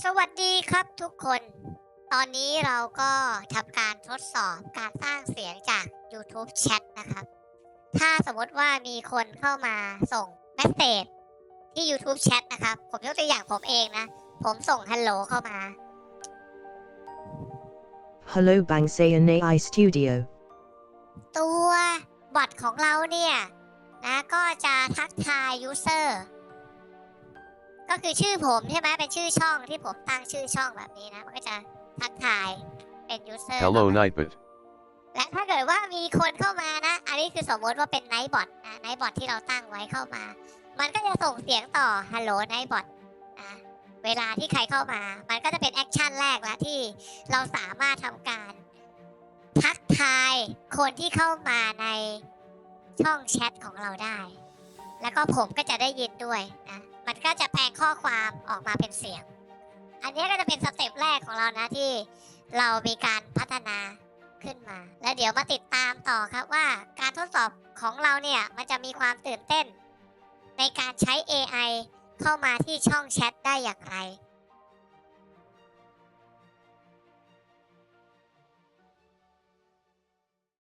สวัสดีครับทุกคน ตอนนี้เราก็ทำการทดสอบการสร้างเสียงจาก YouTube Chat นะครับ ถ้าสมมติว่ามีคนเข้ามาส่งเมสเซจที่ YouTube Chat นะครับ ผมยกตัวอย่างผมเองนะ ผมส่งฮัลโหลเข้ามา Hello Bangsayan AI Studio. ตัวบอทของเราเนี่ยนะก็จะทักทายยูเซอร์ ก็คือชื่อผมใช่ไหมเป็นชื่อช่องที่ผมตั้งชื่อช่องแบบนี้นะ มันก็จะทักทายเป็นยูเซอร์ Hello Nightbot. และถ้าเกิดว่ามีคนเข้ามานะ อันนี้คือสมมติว่าเป็นไนท์บอทนะไนท์บอทที่เราตั้งไว้เข้ามา มันก็จะส่งเสียงต่อฮัลโหลไนท์บอทอะเวลาที่ใครเข้ามา มันก็จะเป็นแอคชั่นแรกแล้วที่เราสามารถทำการ ทักทายคนที่เข้ามาในช่องแชทของเราได้ แล้วก็ผมก็จะได้ยินด้วยนะมัน ก็จะแปลงข้อความออกมาเป็นเสียง อันนี้ก็จะเป็นสเต็ปแรกของเรานะที่เรามีการพัฒนาขึ้นมา แล้วเดี๋ยวมาติดตามต่อครับว่าการทดสอบของเราเนี่ยมันจะมีความตื่นเต้น ในการใช้ AI เข้ามาที่ช่องแชทได้อย่างไร